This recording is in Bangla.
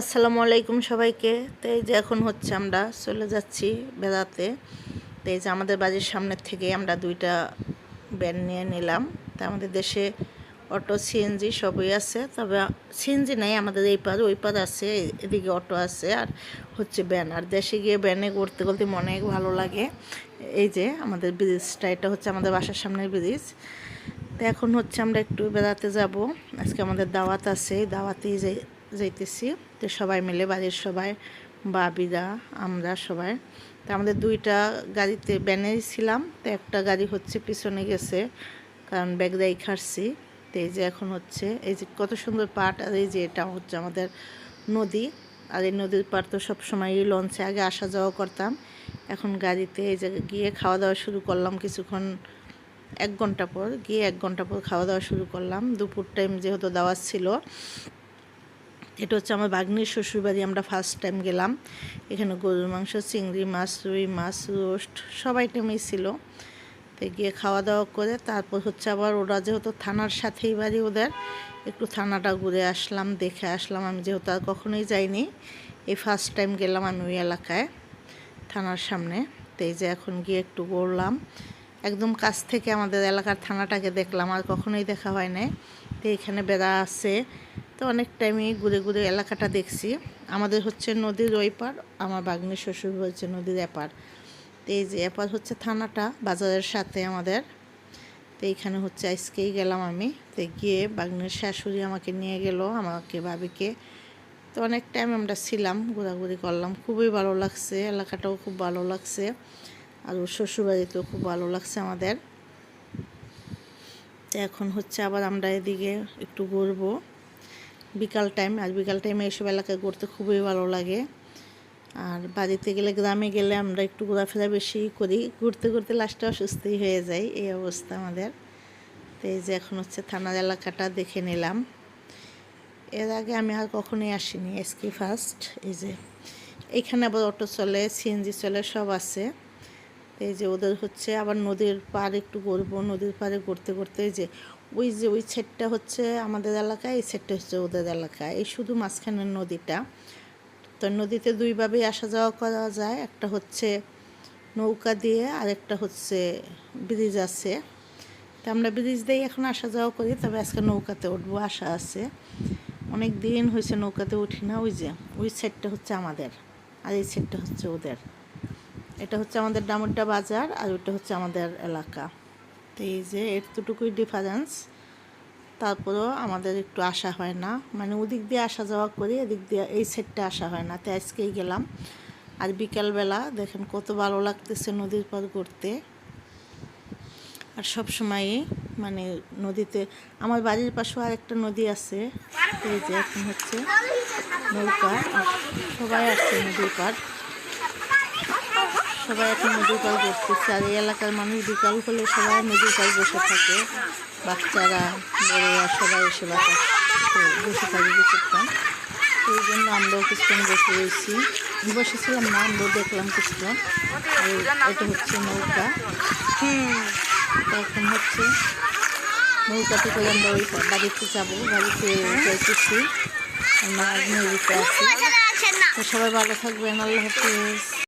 আসসালামু আলাইকুম সবাইকে। তো এই যে এখন হচ্ছে আমরা চলে যাচ্ছি বেড়াতে। তো এই যে আমাদের বাড়ির সামনের থেকে আমরা দুইটা ব্যান নিয়ে নিলাম। তা আমাদের দেশে অটো সিএনজি সবই আছে। তবে সিএনজি নাই, আমাদের এই পার ওই পার আছে, এদিকে অটো আছে আর হচ্ছে ব্যান। আর দেশে গিয়ে ব্যানে করতে ঘুরতে মনে ভালো লাগে। এই যে আমাদের ব্রিজটা, এটা হচ্ছে আমাদের বাসার সামনের ব্রিজ। তো এখন হচ্ছে আমরা একটু বেড়াতে যাব। আজকে আমাদের দাওয়াত আছে, দাওয়াতেই যাই যাইতেছি। তো সবাই মিলে, বাড়ির সবাই বাবিরা আমরা সবাই। তো আমাদের দুইটা গাড়িতে ব্যানেই ছিলাম, তো একটা গাড়ি হচ্ছে পিছনে গেছে, কারণ ব্যাগ দাই খাচ্ছি তো এই যে এখন হচ্ছে, এই যে কত সুন্দর পাট আর এই যে এটা হচ্ছে আমাদের নদী। আর এই নদীর পাড় তো সবসময় লঞ্চে আগে আসা যাওয়া করতাম। এখন গাড়িতে এই যে গিয়ে খাওয়া দাওয়া শুরু করলাম কিছুক্ষণ, এক ঘণ্টা পর, গিয়ে এক ঘণ্টা পর খাওয়া দাওয়া শুরু করলাম। দুপুর টাইম যেহেতু দাওয়াত ছিল এটা হচ্ছে আমার বাগ্নির শ্বশুরবাড়ি, আমরা ফার্স্ট টাইম গেলাম। এখানে গরুর মাংস, চিংড়ি মাছ, রুই মাছ, রোস্ট সব আইটেমই ছিল। তো গিয়ে খাওয়া দাওয়া করে তারপর হচ্ছে আবার ওরা যেহেতু থানার সাথেই বাড়ি ওদের, একটু থানাটা ঘুরে আসলাম, দেখে আসলাম। আমি যেহেতু আর কখনোই যাইনি, এই ফার্স্ট টাইম গেলাম আমি ওই এলাকায়, থানার সামনে। তো এই যে এখন গিয়ে একটু ঘুরলাম। একদম কাছ থেকে আমাদের এলাকার থানাটাকে দেখলাম, আর কখনোই দেখা হয় নাই। তো এখানে বেড়া আছে তো অনেক টাইমই ঘুরে ঘুরে এলাকাটা দেখছি। আমাদের হচ্ছে নদীর ওই পার আমার বাগ্নি শ্বশুর হচ্ছে নদীর এপার তো এই যে এপার হচ্ছে থানাটা, বাজারের সাথে আমাদের। তো এইখানে হচ্ছে আজকেই গেলাম আমি। তো গিয়ে বাগ্নির শাশুড়ি আমাকে নিয়ে গেল, আমাকে, ভাবিকে। তো অনেক টাইম আমরা ছিলাম, ঘোরাঘুরি করলাম। খুবই ভালো লাগছে, এলাকাটাও খুব ভালো লাগছে। আর ওর শ্বশুরবাড়িতেও খুব ভালো লাগছে আমাদের। তো এখন হচ্ছে আবার আমরা এদিকে একটু ঘুরবো। বিকাল টাইম আর বিকাল টাইমে এসব এলাকায় ঘুরতে খুবই ভালো লাগে। আর বাড়িতে গেলে, গ্রামে গেলে আমরা একটু ঘোরাফেরা বেশি করি। ঘুরতে ঘুরতে লাস্টে অসুস্থই হয়ে যায়, এই অবস্থা আমাদের। তো এই যে এখন হচ্ছে থানার এলাকাটা দেখে নিলাম। এর আগে আমি আর কখনোই আসিনি এসকি ফার্স্ট এই যে এখানে আবার অটো চলে সিএনজি চলে, সব আছে। এই যে ওদের হচ্ছে আবার নদীর পার একটু ঘুরবো, নদীর পাড়ে ঘুরতে ঘুরতে এই যে ওই যে ওই সাইডটা হচ্ছে আমাদের এলাকায়, এই সাইডটা হচ্ছে ওদের এলাকায়। এই শুধু মাঝখানের নদীটা। তো নদীতে দুইভাবেই আসা যাওয়া করা যায়। একটা হচ্ছে নৌকা দিয়ে আর একটা হচ্ছে ব্রিজ আছে। তো আমরা ব্রিজ দিয়েই এখন আসা যাওয়া করি, তবে আজকে নৌকাতে উঠবো, আশা আছে। অনেক দিন হয়েছে নৌকাতে উঠি না, ওই যে, ওই সাইডটা হচ্ছে আমাদের। আর এই সাইডটা হচ্ছে ওদের। এটা হচ্ছে আমাদের ডামুড্ডা বাজার আর ওটা হচ্ছে আমাদের এলাকা। তো এই যে এতটুকুই ডিফারেন্স তারপরেও আমাদের একটু আসা হয় না। মানে ওদিক দিয়ে আসা যাওয়া করি, এদিক দিয়ে এই সাইডটা আসা হয় না। তো আজকেই গেলাম। আর বিকালবেলা দেখেন কত ভালো লাগতেছে নদীর পর ঘুরতে। আর সব সময়ই মানে নদীতে, আমার বাড়ির পাশেও আর একটা নদী আছে। এই যে এখন হচ্ছে নৌকা। সবাই আসছে নদীর পাড়। সবাই এখন নদীর পাড় বসতেছে আর এই এলাকার মানুষ বিকাল হলে সবাই নদীর পাড় বসে থাকে। বাচ্চারা, বড়রা সবাই এসে বাসা বসে থাকে কিছুক্ষণ। এই জন্য আমরাও কিছুক্ষণ বসে রয়েছি। বসেছিলাম না, আমরাও দেখলাম কিছুক্ষণ। এটা হচ্ছে নৌকা। এখন হচ্ছে নৌকাতে করে আমরা ওই বাড়িতে যাব। বাড়িতে যাইতেছি। আমরা নদীতে আছি। সবাই ভালো থাকবেন। আল্লাহ হাফিজ।